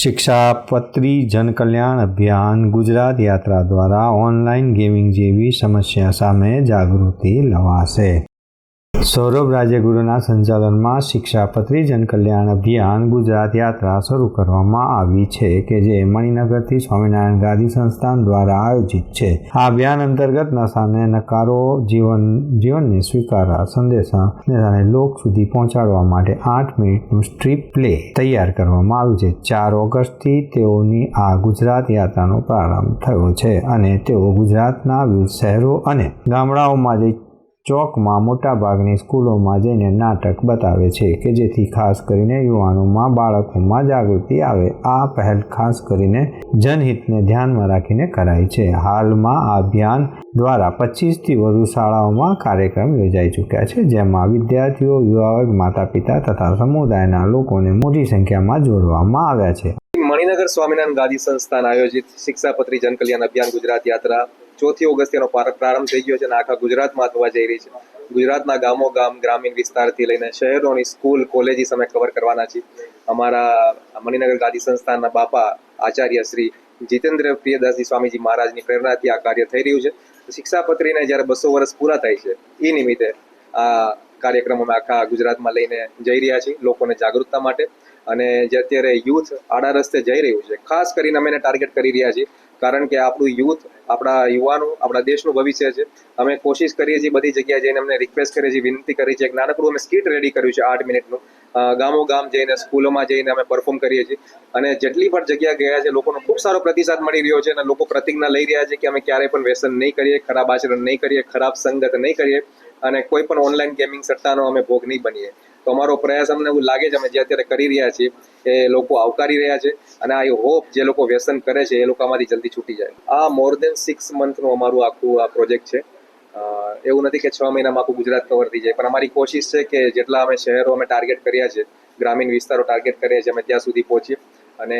શિક્ષાપત્રી જનકલ્યાણ અભિયાન ગુજરાત યાત્રા દ્વારા ઓનલાઈન ગેમિંગ જેવી સમસ્યા સામે જાગૃતિ લવાશે. સૌરભ રાજ્યગુરુના સંચાલનમાં શિક્ષાપત્રી જનકલ્યાણ અભિયાન ગુજરાત યાત્રા શરૂ કરવામાં આવી છે કે જે મણિનગરથી સ્વામિનારાયણ ગાદી સંસ્થાન દ્વારા આયોજિત છે. આ અભિયાન અંતર્ગત નશાને નકારો જીવન, જીવનને સ્વીકારા સંદેશાને લોક સુધી પહોંચાડવા માટે આઠ મિનિટનું સ્ટ્રીપ પ્લે તૈયાર કરવામાં આવ્યું છે. ચાર ઓગસ્ટથી તેઓની આ ગુજરાત યાત્રાનો પ્રારંભ થયો છે અને તેઓ ગુજરાતના વિવિધ શહેરો અને ગામડાઓમાં જઈ ચોકમાં મોટાભાગની સ્કૂલોમાં જઈને નાટક બતાવે છે કે જેથી ખાસ કરીને યુવાનોમાં બાળકોમાં જાગૃતિ આવે. આ પહેલ ખાસ કરીને જનહિતને ધ્યાનમાં રાખીને કરાય છે. હાલમાં આ અભિયાન દ્વારા પચીસથી વધુ શાળાઓમાં કાર્યક્રમ યોજાઈ ચૂક્યા છે, જેમાં વિદ્યાર્થીઓ યુવા માતા પિતા તથા સમુદાયના લોકોને મોટી સંખ્યામાં જોડવામાં આવ્યા છે. મણિનગર સ્વામિનારાયણ ગાદી સંસ્થાન આયોજિત શિક્ષાપત્રી જનકલ્યાણ અભિયાન ગુજરાત યાત્રા ચોથી ઓગસ્ટ તેનો પ્રાર- પ્રારંભ થઈ ગયો છે અને આખા ગુજરાતમાં થવા જઈ રહી છે. ગુજરાતના ગામો ગામ, ગ્રામીણ વિસ્તારથી લઈને શહેરોની સ્કૂલ, કોલેજીસ અમે કવર કરવાના છીએ. અમારા મણિનગર ગાદી સંસ્થાનના બાપા આચાર્ય શ્રી જીતેન્દ્ર પ્રિયદાસજી સ્વામીજી મહારાજની પ્રેરણાથી આ કાર્ય થઈ રહ્યું છે. શિક્ષાપત્રીને જ્યારે બસો વર્ષ પૂરા થાય છે, એ નિમિત્તે આ કાર્યક્રમ અમે આખા ગુજરાતમાં લઈને જઈ રહ્યા છીએ લોકોને જાગૃતતા માટે. અને જે અત્યારે યુથ આડા રસ્તે જઈ રહ્યું છે, ખાસ કરીને અમે એને ટાર્ગેટ કરી રહ્યા છીએ કારણ કે આપણું યુથ, આપણા યુવાનો, આપણા દેશનું ભવિષ્ય છે. અમે કોશિશ કરીએ છીએ બધી જગ્યાએ જઈને અમને રિક્વેસ્ટ કરીએ છીએ, વિનંતી કરી છે એક નાનકડું અમે સ્કીટ રેડી કર્યું છે આઠ મિનિટનું. ગામો ગામ જઈને, સ્કૂલોમાં જઈને અમે પરફોર્મ કરીએ છીએ. અને જેટલી પણ જગ્યા ગયા છે, લોકોનો ખૂબ સારો પ્રતિસાદ મળી રહ્યો છે અને લોકો પ્રતિજ્ઞા લઈ રહ્યા છે કે અમે ક્યારેય પણ વ્યસન નહીં કરીએ, ખરાબ આચરણ નહીં કરીએ, ખરાબ સંગત નહીં કરીએ અને કોઈ પણ ઓનલાઈન ગેમિંગ સટ્ટાનો અમે ભોગ નહીં બનીએ. તો અમારો પ્રયાસ અમને એવું લાગે છે અમે જે અત્યારે કરી રહ્યા છીએ, એ લોકો આવકારી રહ્યા છે અને આઈ હોપ જે લોકો વ્યસન કરે છે, એ લોકો આમાંથી જલ્દી છૂટી જાય. આ મોર દેન સિક્સ મંથનું અમારું આખું આ પ્રોજેક્ટ છે. એવું નથી કે છ મહિનામાં આખું ગુજરાત કવર થઈ જાય, પણ અમારી કોશિશ છે કે જેટલા અમે શહેરો અમે ટાર્ગેટ કર્યા છે, ગ્રામીણ વિસ્તારો ટાર્ગેટ કર્યા છે, અમે ત્યાં સુધી પહોંચીએ. અને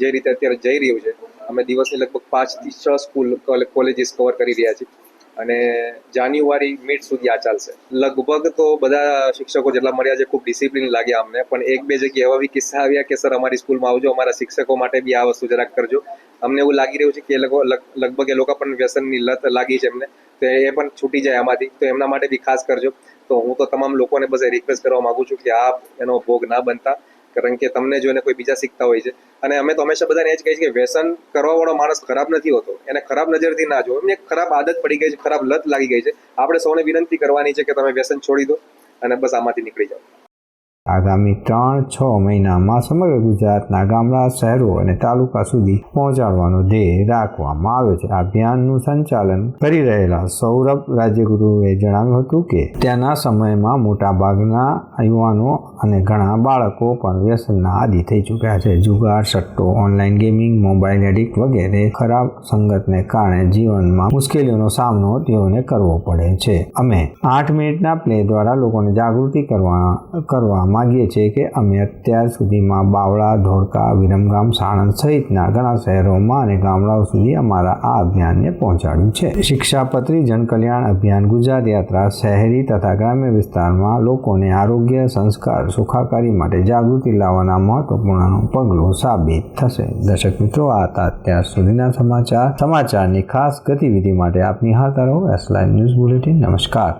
જે રીતે અત્યારે જઈ રહ્યું છે, અમે દિવસની લગભગ પાંચથી છ સ્કૂલ કોલેજીસ કવર કરી રહ્યા છીએ. અને જાન્યુઆરી મિડ સુધી આ ચાલશે. લગભગ તો બધા શિક્ષકો જેટલા મળ્યા છે, ખૂબ ડિસિપ્લિન લાગ્યા અમને. પણ એક બે જગ્યાએ એવા બી કિસ્સા આવ્યા કે, સર, અમારી સ્કૂલમાં આવજો, અમારા શિક્ષકો માટે બી આ વસ્તુ જરાક કરજો. અમને એવું લાગી રહ્યું છે કે, એ લોકો લગભગ એ લોકો પણ વ્યસનની લત લાગી છે એમને. તો એ પણ છૂટી જાય આમાંથી. તો એમના માટે બી ખાસ કરજો. તો હું તો તમામ લોકોને બસ રિક્વેસ્ટ કરવા માંગુ છું કે આપ એનો ભોગ ના બનતા. કારણ કે તમને જોઈને કોઈ બીજા શીખતા હોય છે. અને અમે તો હંમેશા બધાને એ જ કહીએ છીએ કે વ્યસન કરવાવાળો માણસ ખરાબ નથી હોતો. એને ખરાબ નજરથી ના જો એમને ખરાબ આદત પડી ગઈ છે, ખરાબ લત લાગી ગઈ છે. આપણે સૌને વિનંતી કરવાની છે કે તમે વ્યસન છોડી દો અને બસ આમાંથી નીકળી જાઓ. આગામી ત્રણ છ મહિનામાં સમગ્ર ગુજરાતના ગામડા, શહેરો અને તાલુકા સુધી પહોંચાડવાનો ધ્યેય રાખવામાં આવ્યો છે. આ અભિયાનનું સંચાલન કરી રહેલા સૌરભ રાજ્યગુરુએ જણાવ્યું હતું કે, ત્યાંના સમયમાં મોટા ભાગના યુવાનો અને ઘણા બાળકો પણ વ્યસનના આદિ થઈ ચૂક્યા છે. જુગાર, સટ્ટો, ઓનલાઈન ગેમિંગ, મોબાઈલ એડિક્ટ વગેરે ખરાબ સંગતને કારણે જીવનમાં મુશ્કેલીઓનો સામનો તેઓને કરવો પડે છે. અમે આઠ મિનિટના પ્લે દ્વારા લોકોને જાગૃતિ કરવા કરવા માંગીએ છીએ કે અમે અત્યાર સુધીમાં બાવળા, ધોળકા, વિરમગામ, સાણંદ સહિતના ઘણા શહેરોમાં અને ગામડાઓ સુધી અમારા આ અભિયાનને પહોંચાડ્યું છે. શિક્ષાપત્રી જનકલ્યાણ અભિયાન ગુજરાત યાત્રા શહેરી તથા ગ્રામ્ય વિસ્તારમાં લોકોને આરોગ્ય, સંસ્કાર, સુખાકારી માટે જાગૃતિ લાવવાના મહત્વપૂર્ણ પગલું સાબિત થશે. દર્શક મિત્રો, આ હતા અત્યાર સુધીના સમાચાર. સમાચારની ખાસ ગતિવિધિ માટે આપ નિહાળતા રહો. એસ લાઈવ ન્યૂઝ બુલેટિન નમસ્કાર.